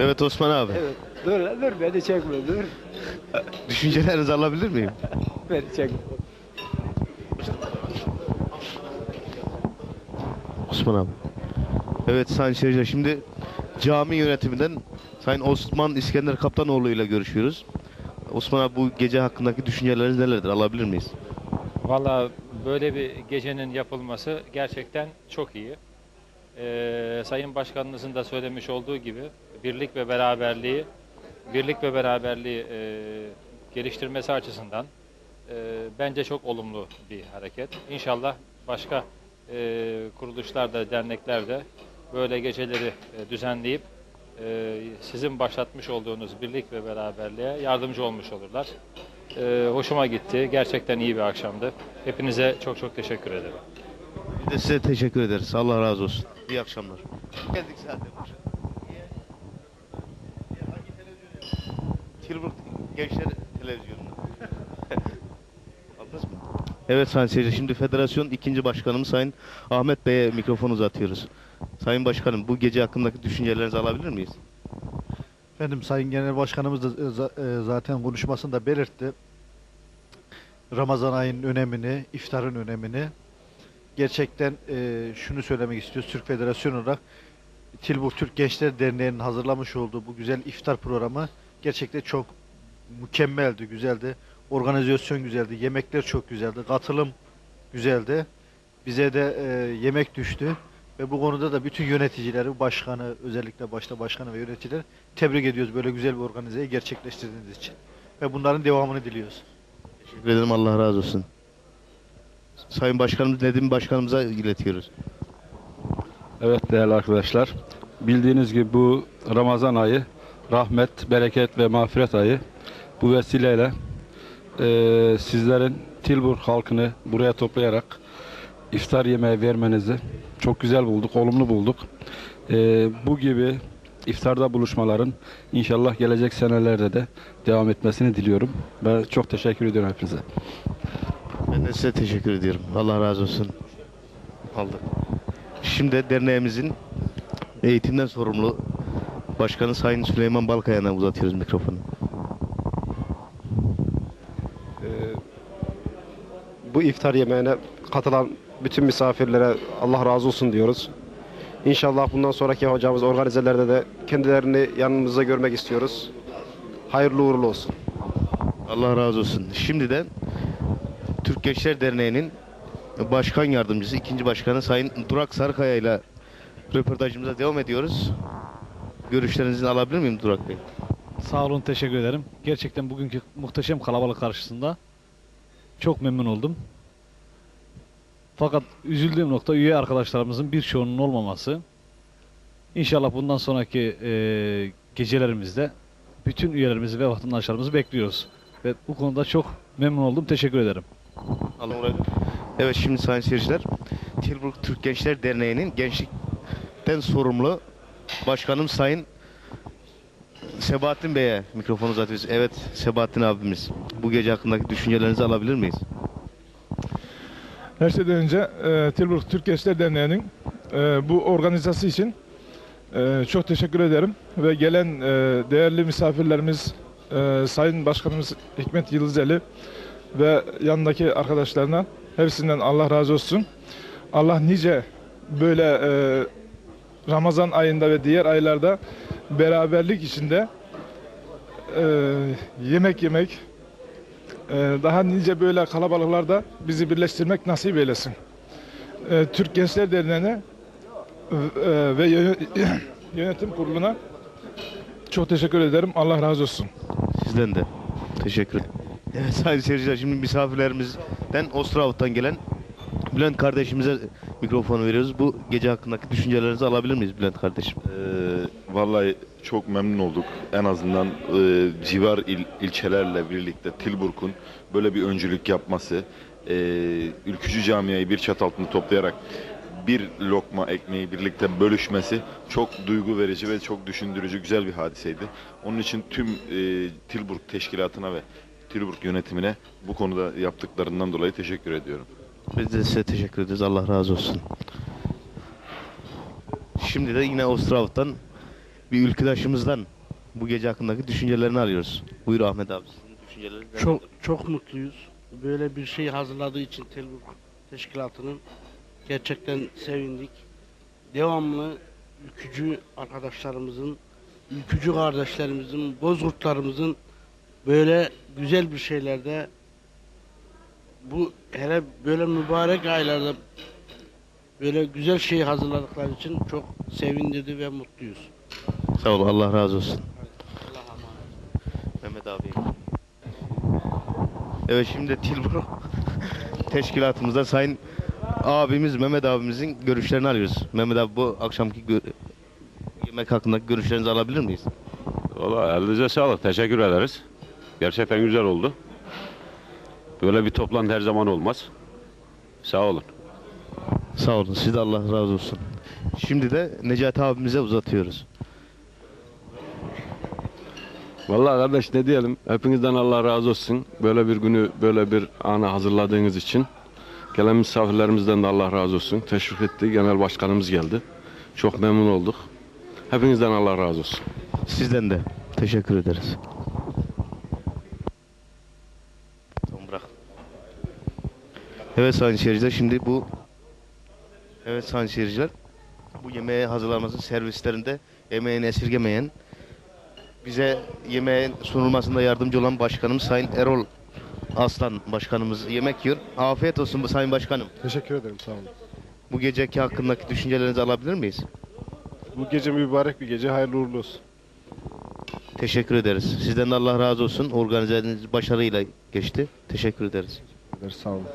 Evet Osman abi. Evet. Dur lan, dur beni çekme dur. Düşüncelerinizi alabilir miyim? Beni çekme. Osman abi. Evet sayın seyirciler şimdi cami yönetiminden Sayın Osman İskender Kaptanoğlu ile görüşüyoruz. Osman abi bu gece hakkındaki düşünceleriniz nelerdir? Alabilir miyiz? Valla böyle bir gecenin yapılması gerçekten çok iyi. Ee, Sayın Başkanınızın da söylemiş olduğu gibi birlik ve beraberliği birlik ve beraberliği e, geliştirmesi açısından e, bence çok olumlu bir hareket. İnşallah başka e, kuruluşlar da dernekler de böyle geceleri e, düzenleyip e, sizin başlatmış olduğunuz birlik ve beraberliğe yardımcı olmuş olurlar. Ee, hoşuma gitti. Gerçekten iyi bir akşamdı. Hepinize çok çok teşekkür ederim. Biz de size teşekkür ederiz. Allah razı olsun. İyi akşamlar. Geldik zaten. Tilburg Gençler Televizyonu. Aldınız mı? Evet Sayın Seyirci, şimdi federasyon ikinci başkanımız Sayın Ahmet Bey'e mikrofonu uzatıyoruz. Sayın Başkanım, bu gece hakkındaki düşüncelerinizi alabilir miyiz? Efendim Sayın Genel Başkanımız da e, e, zaten konuşmasında belirtti. Ramazan ayının önemini, iftarın önemini. Gerçekten e, şunu söylemek istiyoruz. Türk Federasyonu olarak Tilburg Türk Gençler Derneği'nin hazırlamış olduğu bu güzel iftar programı gerçekten çok mükemmeldi, güzeldi. Organizasyon güzeldi, yemekler çok güzeldi, katılım güzeldi. Bize de e, yemek düştü. Ve bu konuda da bütün yöneticileri, başkanı, özellikle başta başkanı ve yöneticileri tebrik ediyoruz böyle güzel bir organizeyi gerçekleştirdiğiniz için. Ve bunların devamını diliyoruz. Teşekkür ederim, Allah razı olsun. Sayın Başkanımız Nedim Başkanımıza iletiyoruz. Evet değerli arkadaşlar. Bildiğiniz gibi bu Ramazan ayı rahmet, bereket ve mağfiret ayı. Bu vesileyle eee, sizlerin Tilburg halkını buraya toplayarak iftar yemeği vermenizi çok güzel bulduk, olumlu bulduk. Eee, bu gibi iftarda buluşmaların inşallah gelecek senelerde de devam etmesini diliyorum. Ve çok teşekkür ediyorum hepinize. Ben de size teşekkür ediyorum. Allah razı olsun. Aldık. Şimdi derneğimizin eğitimden sorumlu Başkanı Sayın Süleyman Balkaya'na uzatıyoruz mikrofonu. bu iftar yemeğine katılan bütün misafirlere Allah razı olsun diyoruz. İnşallah bundan sonraki hocamız organizelerde de kendilerini yanımızda görmek istiyoruz. Hayırlı uğurlu olsun. Allah razı olsun. Şimdi de Türk Gençler Derneği'nin başkan yardımcısı, ikinci başkanı Sayın Durak Sarıkaya ile röportajımıza devam ediyoruz. Görüşlerinizi alabilir miyim Durak Bey? Sağ olun, teşekkür ederim. Gerçekten bugünkü muhteşem kalabalık karşısında çok memnun oldum. Fakat üzüldüğüm nokta üye arkadaşlarımızın birçoğunun olmaması. İnşallah bundan sonraki e, gecelerimizde bütün üyelerimizi ve vatandaşlarımızı bekliyoruz. Ve bu konuda çok memnun oldum. Teşekkür ederim. Olsun. Evet şimdi sayın seyirciler, Tilburg Türk Gençler Derneği'nin gençlikten sorumlu başkanım Sayın Sebahattin Bey'e mikrofonu uzatıyoruz. Evet Sebahattin abimiz, bu gece hakkındaki düşüncelerinizi alabilir miyiz? Her şeyden önce e, Tilburg Türk Gençler Derneği'nin e, bu organizasyonu için e, çok teşekkür ederim. Ve gelen e, değerli misafirlerimiz e, Sayın Başkanımız Hikmet Yıldızeli ve yanındaki arkadaşlarına hepsinden Allah razı olsun. Allah nice böyle e, Ramazan ayında ve diğer aylarda beraberlik içinde e, yemek yemek, ee, daha nice böyle kalabalıklarda bizi birleştirmek nasip eylesin. Ee, Türk Gençler Derneği'ne e, ve yö- yönetim kuruluna çok teşekkür ederim. Allah razı olsun. Sizden de. Teşekkür ederim. Evet sayın seyirciler şimdi misafirlerimizden Ostravut'tan gelen Bülent kardeşimize mikrofonu veriyoruz. Bu gece hakkındaki düşüncelerinizi alabilir miyiz Bülent kardeşim? Ee, vallahi çok memnun olduk. En azından e, civar il, ilçelerle birlikte Tilburg'un böyle bir öncülük yapması, e, ülkücü camiayı bir çat altında toplayarak bir lokma ekmeği birlikte bölüşmesi çok duygu verici ve çok düşündürücü güzel bir hadiseydi. Onun için tüm e, Tilburg teşkilatına ve Tilburg yönetimine bu konuda yaptıklarından dolayı teşekkür ediyorum. Biz de size teşekkür ederiz. Allah razı olsun. Şimdi de yine Ostravut'tan bir ülküdaşımızdan bu gece hakkındaki düşüncelerini alıyoruz. Buyur Ahmet abi. Sizin düşünceleriniz Çok çok mutluyuz. Böyle bir şey hazırladığı için Telburg Teşkilatı'nın gerçekten sevindik. Devamlı ülkücü arkadaşlarımızın, ülkücü kardeşlerimizin, bozkurtlarımızın böyle güzel bir şeylerde bu hele böyle mübarek aylarda böyle güzel şey hazırladıkları için çok sevindirdi ve mutluyuz. Sağ ol. Allah razı olsun. Mehmet abi. Evet şimdi Tilburg teşkilatımızda sayın abimiz Mehmet abimizin görüşlerini alıyoruz. Mehmet abi bu akşamki yemek hakkındaki görüşlerinizi alabilir miyiz? Valla elinize sağlık. Teşekkür ederiz. Gerçekten güzel oldu. Böyle bir toplantı her zaman olmaz. Sağ olun. Sağ olun. Siz de Allah razı olsun. Şimdi de Necati abimize uzatıyoruz. Vallahi kardeş ne diyelim. Hepinizden Allah razı olsun. Böyle bir günü böyle bir ana hazırladığınız için. Gelen misafirlerimizden de Allah razı olsun. Teşvik etti. Genel başkanımız geldi. Çok memnun olduk. Hepinizden Allah razı olsun. Sizden de teşekkür ederiz. Evet sayın seyirciler şimdi bu Evet sayın seyirciler bu yemeğe hazırlanması servislerinde emeğini esirgemeyen bize yemeğin sunulmasında yardımcı olan başkanımız Sayın Erol Aslan başkanımız yemek yiyor. Afiyet olsun bu sayın başkanım. Teşekkür ederim sağ olun. Bu geceki hakkındaki düşüncelerinizi alabilir miyiz? Bu gece mübarek bir gece hayırlı uğurlu olsun. Teşekkür ederiz. Sizden de Allah razı olsun. Organizeniz başarıyla geçti. Teşekkür ederiz. Sağ olun.